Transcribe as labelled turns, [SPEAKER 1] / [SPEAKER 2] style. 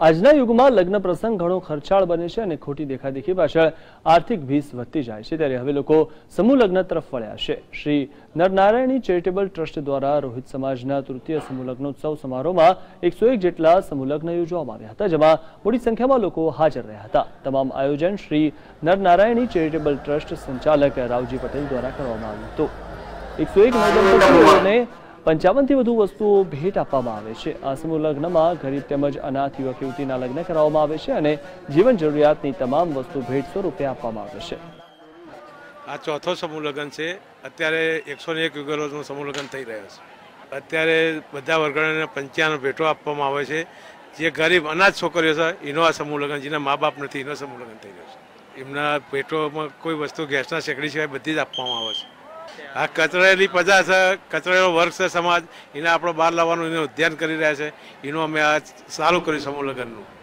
[SPEAKER 1] આજના યુગમાં લગ્ન પ્રસંગ ઘણો ખર્ચાળ બને છે અને ખોટી દેખાદેખી પાછળ આર્થિક ભીસ વધતી જાય છે. ત્યારે હવે લોકો સમૂહ લગ્ન તરફ વળ્યા છે. શ્રી નરનારાયણી ચેરિટેબલ ટ્રસ્ટ દ્વારા રોહિત સમાજના તૃતીય સમૂહ લગ્નોત્સવ સમારોહમાં એકસો એક જેટલા સમૂહ લગ્ન યોજવામાં આવ્યા હતા જેમાં મોટી સંખ્યામાં લોકો હાજર રહ્યા હતા. તમામ આયોજન શ્રી નરનારાયણી ચેરિટેબલ ટ્રસ્ટ સંચાલક રાવજી પટેલ દ્વારા કરવામાં આવ્યું હતું. એકસો એક નવદંપતીઓને પંચાવનથી વધુ વસ્તુઓ ભેટ આપવામાં આવે છે. આ સમૂહ લગ્નમાં ગરીબ તેમજ અનાથ યુવક યુવતીના લગ્ન કરાવવામાં આવે છે અને જીવન જરૂરિયાતની તમામ વસ્તુ ભેટ સ્વરૂપે આપવામાં આવે છે.
[SPEAKER 2] આ ચોથો સમૂહ લગ્ન છે. અત્યારે એકસો ને એક યુગલોનું સમૂહ લગ્ન થઈ રહ્યો છે. અત્યારે બધા વર્ગોને પંચાવન ભેટો આપવામાં આવે છે. જે ગરીબ અનાથ છોકરીઓ છે, એનો આ સમૂહ લગ્ન, જેના મા બાપ નથી, એનો સમૂહ લગ્ન થઈ રહ્યો છે. એમના ભેટોમાં કોઈ વસ્તુ ગેસના શેકડી સિવાય બધી જ આપવામાં આવે છે. આ કચરાયેલી પ્રજા છે, કચરેલો વર્ગ છે સમાજ, એને આપણો બહાર લાવવાનું એનું ધ્યાન કરી રહ્યા છે. એનું અમે આ સારું કર્યું સમૂહ લગ્નનું.